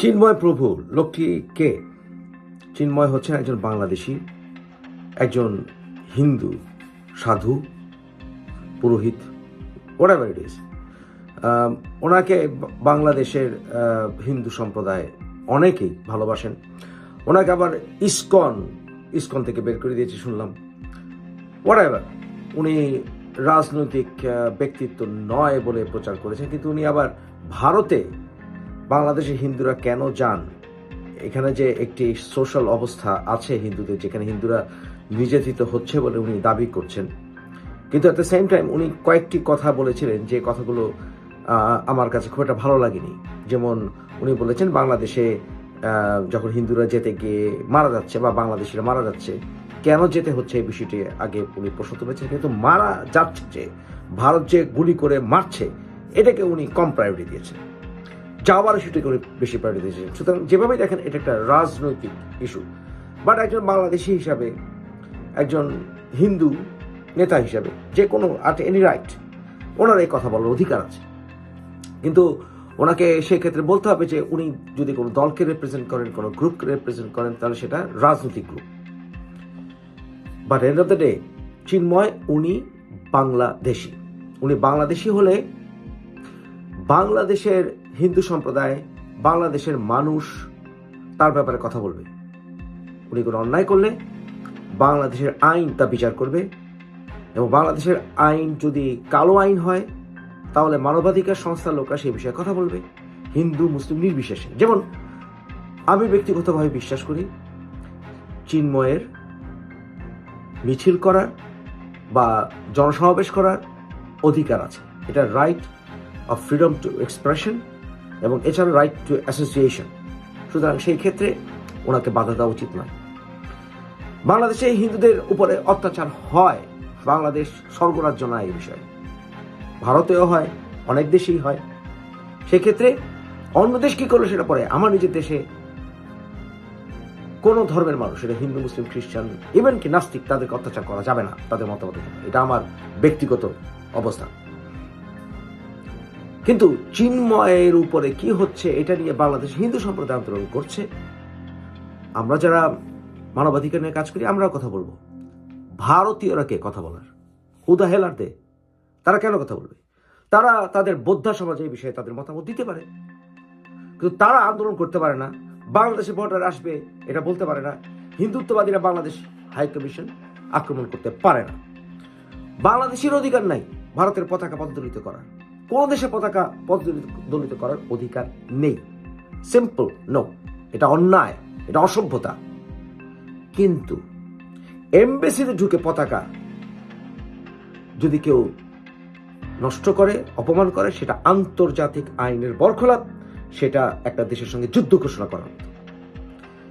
চিন্ময় প্রভু লোকটি কে? চিন্ময় হচ্ছেন একজন বাংলাদেশি, একজন হিন্দু, সাধু, পুরোহিত ওরাভার ইট ইজ ওনাকে বাংলাদেশের হিন্দু সম্প্রদায় অনেকেই ভালোবাসেন। ওনাকে আবার ইসকন ইসকন থেকে বের করে দিয়েছে, শুনলাম। ওয়ার উনি রাজনৈতিক ব্যক্তিত্ব নয় বলে প্রচার করেছেন, কিন্তু উনি আবার ভারতে বাংলাদেশের হিন্দুরা কেন যান? এখানে যে একটি সোশ্যাল অবস্থা আছে হিন্দুদের, যেখানে হিন্দুরা নির্যাতিত হচ্ছে বলে উনি দাবি করছেন। কিন্তু অ্যাট দ্য সেম টাইম উনি কয়েকটি কথা বলেছিলেন যে কথাগুলো আমার কাছে খুব একটা ভালো লাগেনি। যেমন উনি বলেছেন, বাংলাদেশে যখন হিন্দুরা যেতে গিয়ে মারা যাচ্ছে বা বাংলাদেশিরা মারা যাচ্ছে, কেন যেতে হচ্ছে এই বিষয়টি আগে উনি প্রশ্ন তুলেছেন। কিন্তু মারা যাচ্ছে যে, ভারত যে গুলি করে মারছে, এটাকে উনি কম প্রায়োরিটি দিয়েছেন। যাওয়ার ইস্যুটাকে উনি বেশি প্রায়োরিটি দিয়েছেন সুতরাং যেভাবেই দেখেন, এটা একটা রাজনৈতিক ইস্যু বাট একজন বাংলাদেশি হিসাবে, একজন হিন্দু নেতা হিসাবে, যে কোনো আট এনি রাইট ওনার এই কথা বলার অধিকার আছে। কিন্তু ওনাকে সেক্ষেত্রে বলতে হবে যে, উনি যদি কোনো দলকে রিপ্রেজেন্ট করেন, কোনো গ্রুপকে রিপ্রেজেন্ট করেন, তাহলে সেটা রাজনৈতিক group but end of the day Chinmoy উনি বাংলাদেশি। উনি বাংলাদেশি হলে বাংলাদেশের হিন্দু সম্প্রদায়, বাংলাদেশের মানুষ তার ব্যাপারে কথা বলবে। উনি কোনো অন্যায় করলে বাংলাদেশের আইন তা বিচার করবে এবং বাংলাদেশের আইন যদি কালো আইন হয়, তাহলে মানবাধিকার সংস্থার লোকরা সেই বিষয়ে কথা বলবে, হিন্দু, মুসলিম নির্বিশেষে। যেমন আমি ব্যক্তিগতভাবে বিশ্বাস করি, চিন্ময়ের মিছিল করার বা জনসমাবেশ করার অধিকার আছে। এটা right of freedom to expression এবং এছাড়া রাইট টু অ্যাসোসিয়েশন সুতরাং সেই ক্ষেত্রে ওনাকে বাধা দেওয়া উচিত নয়। বাংলাদেশে হিন্দুদের উপরে অত্যাচার হয়, বাংলাদেশ স্বর্গরাজ্য নয় এই বিষয়ে। ভারতেও হয়, অনেক দেশেই হয়। সেক্ষেত্রে অন্য দেশ কী করল সেটা পরে আমার নিজের দেশে কোনো ধর্মের মানুষ এটা হিন্দু, মুসলিম, খ্রিস্টান ইভেন কি নাস্তিক, তাদেরকে অত্যাচার করা যাবে না, তাদের মতামত এটা আমার ব্যক্তিগত অবস্থান। কিন্তু চিন্ময়ের উপরে কি হচ্ছে, এটা নিয়ে বাংলাদেশ হিন্দু সম্প্রদায় আন্দোলন করছে। আমরা যারা মানবাধিকার নিয়ে কাজ করি, আমরাও কথা বলব। ভারতীয়রা কে কথা বলার? হুদা হেলার দে। তারা কেন কথা বলবে? তারা তাদের বৌদ্ধ সমাজে এই বিষয়ে তাদের মতামত দিতে পারে। কিন্তু তারা আন্দোলন করতে পারে না। বাংলাদেশে ভোটার আসবে, এটা বলতে পারে না। হিন্দুত্ববাদীরা বাংলাদেশ হাই কমিশন আক্রমণ করতে পারে না। বাংলাদেশের অধিকার নাই ভারতের পতাকা পদদলিত করার। কোন দেশে পতাকা পদদলিত করার অধিকার নেই। সিম্পল নো এটা অন্যায়, এটা অসভ্যতা। কিন্তু এমবেসিতে ঢুকে পতাকা যদি কেউ নষ্ট করে, অপমান করে, সেটা আন্তর্জাতিক আইনের বরখলাপ, সেটা একটা দেশের সঙ্গে যুদ্ধ ঘোষণা করা মতো।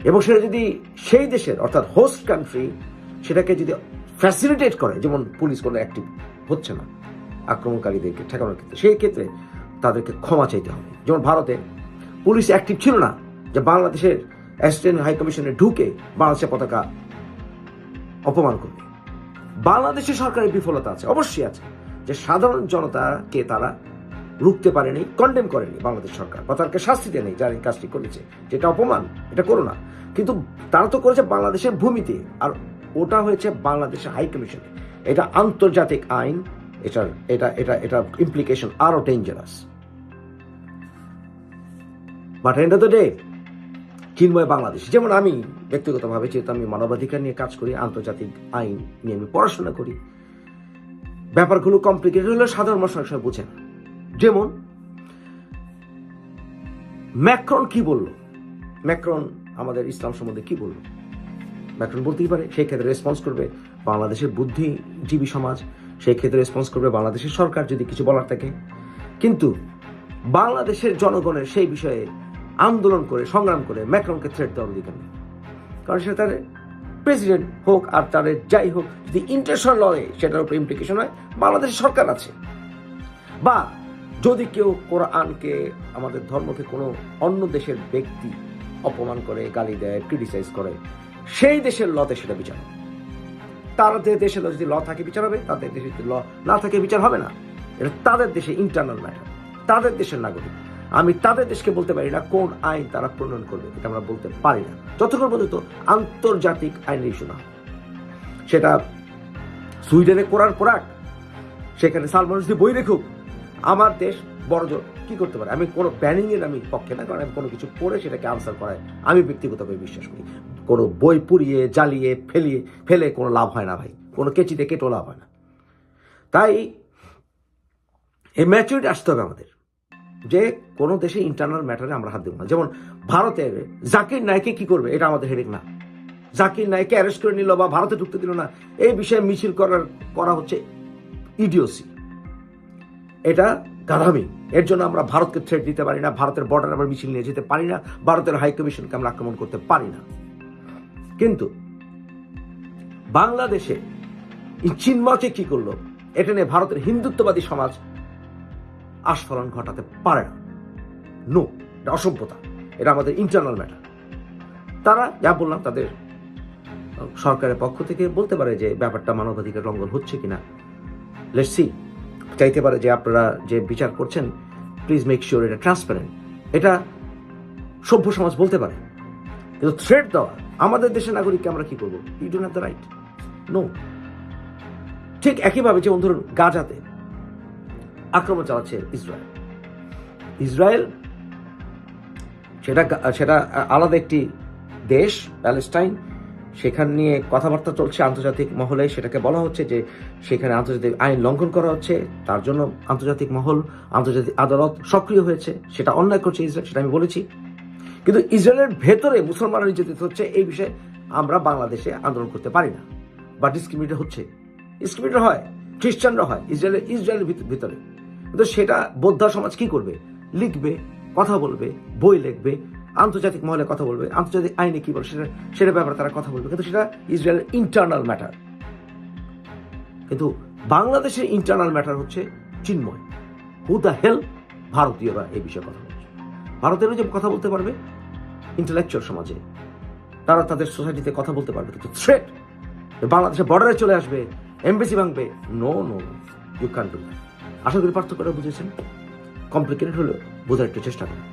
এবং সেটা যদি সেই দেশের, অর্থাৎ হোস্ট কান্ট্রি সেটাকে যদি ফ্যাসিলিটেট করে, যেমন পুলিশ কোনো অ্যাক্টিভ হচ্ছে না। আক্রমণকারীদেরকে ঠেকানোর ক্ষেত্রে। সেই ক্ষেত্রে তাদেরকে ক্ষমা চাইতে হবে। যেমন ভারতে পুলিশ অ্যাক্টিভ ছিল না যে বাংলাদেশের অ্যাসিস্ট্যান্ট হাই কমিশনে ঢুকে বাংলাদেশের পতাকা অপমান করবে। বাংলাদেশের সরকারের বিফলতা আছে, অবশ্যই আছে যে সাধারণ জনতাকে তারা রুখতে পারেনি কন্ডেম করেনি বাংলাদেশ সরকার বা তাদেরকে শাস্তি দেয়নি, যারা এই কাজটি করেছে। যেটা অপমান, এটা করো না। কিন্তু তারা তো করেছে বাংলাদেশের ভূমিতে, আর ওটা হয়েছে বাংলাদেশের হাই কমিশনে। এটা আন্তর্জাতিক আইন এটার এটা এটা এটা ইমপ্লিকেশন আরও dangerous but end of the day Chinmoy Bangladesh. যেমন আমি ব্যক্তিগতভাবে যেহেতু আমি মানবাধিকার নিয়ে কাজ করি, আন্তর্জাতিক আইন নিয়ে আমি পড়াশোনা করি, ব্যাপারগুলো কমপ্লিকেটেড হলে সাধারণ মানুষ অনেক সময় বোঝে না। যেমন, ম্যাক্রন কি বলল? ম্যাক্রন আমাদের ইসলাম সম্বন্ধে কি বলল? ম্যাক্রন বলতেই পারে, সেই ক্ষেত্রে রেসপন্স করবে বাংলাদেশের বুদ্ধিজীবী সমাজ সেই ক্ষেত্রে রেসপন্স করবে বাংলাদেশের সরকার যদি কিছু বলার থাকে। কিন্তু বাংলাদেশের জনগণের সেই বিষয়ে আন্দোলন করে, সংগ্রাম করে ম্যাক্রনকে থ্রেট দেওয়ার অধিকার নেই। কারণ সে তার প্রেসিডেন্ট হোক আর তাদের যাই হোক, যদি ইন্টারন্যাশনাল লয়ে সেটার উপর ইমপ্লিকেশন হয়, বাংলাদেশের সরকার আছে। বা যদি কেউ কোরআনকে, আমাদের ধর্মকে কোনো অন্য দেশের ব্যক্তি অপমান করে, গালি দেয় ক্রিটিসাইজ করে, সেই দেশের লতে সেটা বিচার তাদের দেশে যদি ল থাকে, বিচার হবে, তাদের দেশে যদি ল না থাকে, বিচার হবে না। এটা তাদের দেশে ইন্টারনাল ম্যাটার তাদের দেশের নাগরিক। আমি তাদের দেশকে বলতে পারি না কোন আইন তারা প্রণয়ন করবে, এটা আমরা বলতে পারি না। যতক্ষণ পর্যন্ত আন্তর্জাতিক আইনের ইস্যু না সেটা সুইডেনে করার পরাক সেখানে সালমান বই রেখুক, আমার দেশ বড় জোর। কি করতে পারে? আমি কোনো ব্যানিং এর আমি পক্ষে না, কারণ আমি কোনো কিছু পড়ে সেটাকে আনসার করায় আমি ব্যক্তিগতভাবে বিশ্বাস করি। কোনো বই পুড়িয়ে, জ্বালিয়ে, ফেলিয়ে, ফেলে কোনো লাভ হয় না ভাই। কোনো কেচিতে কেটেও লাভ হয় না। তাই এই ম্যাচুরিটি আসতে হবে আমাদের। যে কোনো দেশে ইন্টারনাল ম্যাটারে আমরা হাত দেবো না। যেমন ভারতের জাকির নায়কে কি করবে? এটা আমাদের হেডেক না। জাকির নায়কে অ্যারেস্ট করে নিল বা ভারতে ঢুকতে দিল না। এই বিষয়ে মিছিল করার, করা হচ্ছে ইডিওসি এটা গাধামি এর জন্য আমরা ভারতকে থ্রেট দিতে পারি না, ভারতের বর্ডার আমরা মিছিল নিয়ে যেতে পারি না, ভারতের হাই কমিশনকে আমরা আক্রমণ করতে পারি না। কিন্তু বাংলাদেশে এই চিন্ময়কে কি করল? এটা নিয়ে ভারতের হিন্দুত্ববাদী সমাজ আস্ফলন ঘটাতে পারে না। নো এটা অসভ্যতা, এটা আমাদের ইন্টারনাল ম্যাটার তারা যা বললাম তাদের সরকারের পক্ষ থেকে বলতে পারে যে ব্যাপারটা মানবাধিকার লঙ্ঘন হচ্ছে কিনা। লেটস চাইতে পারে যে আপনারা যে বিচার করছেন প্লিজ মেক শিওর এটা ট্রান্সপারেন্ট এটা সভ্য সমাজ বলতে পারে। কিন্তু থ্রেট দেওয়া, আমাদের দেশের নাগরিককে আমরা কি করব? You don't have the right no ঠিক একইভাবে যেমন ধরুন গাজাতে আক্রমণ চালাচ্ছে ইসরায়েল। ইসরায়েল সেটা সেটা আলাদা একটি দেশ প্যালেস্টাইন সেখান নিয়ে কথাবার্তা চলছে আন্তর্জাতিক মহলে। সেটাকে বলা হচ্ছে যে সেখানে আন্তর্জাতিক আইন লঙ্ঘন করা হচ্ছে। তার জন্য আন্তর্জাতিক মহল, আন্তর্জাতিক আদালত সক্রিয় হয়েছে। সেটা অন্যায় করছে ইসরায়েল, সেটা আমি বলেছি। কিন্তু ইসরায়েলের ভেতরে মুসলমানরা নির্যাতিত হচ্ছে, এই বিষয়ে আমরা বাংলাদেশে আন্দোলন করতে পারি না। বা ডিসক্রিমিনেট হচ্ছে। ডিসক্রিমিনেট হয়, খ্রিস্টানরা হয়, ইসরায়েলের ইসরায়েলের ভিত- ভিতরে। কিন্তু সেটা বৌদ্ধ সমাজ কি করবে? লিখবে, কথা বলবে, বই লিখবে আন্তর্জাতিক মহলে কথা বলবে, আন্তর্জাতিক আইনে কি বলে সেটা সেটা ব্যাপারে তারা কথা বলবে। কিন্তু সেটা ইসরায়েলের ইন্টারনাল ম্যাটার কিন্তু বাংলাদেশের ইন্টারনাল ম্যাটার হচ্ছে চিন্ময়। হু দ্য হেল ভারতীয়রা এই বিষয়ে কথা বলছে? ভারতেরও যে কথা বলতে পারবে ইন্টেলেকচুয়াল সমাজে। তারা তাদের সোসাইটিতে কথা বলতে পারবে, কিন্তু থ্রেট বাংলাদেশের বর্ডারে চলে আসবে এমবেসি ভাঙবে no no you can do আশা করি পার্থক্যটা বুঝেছেন? কমপ্লিকেটেড হলেও বোঝার একটু চেষ্টা করুন।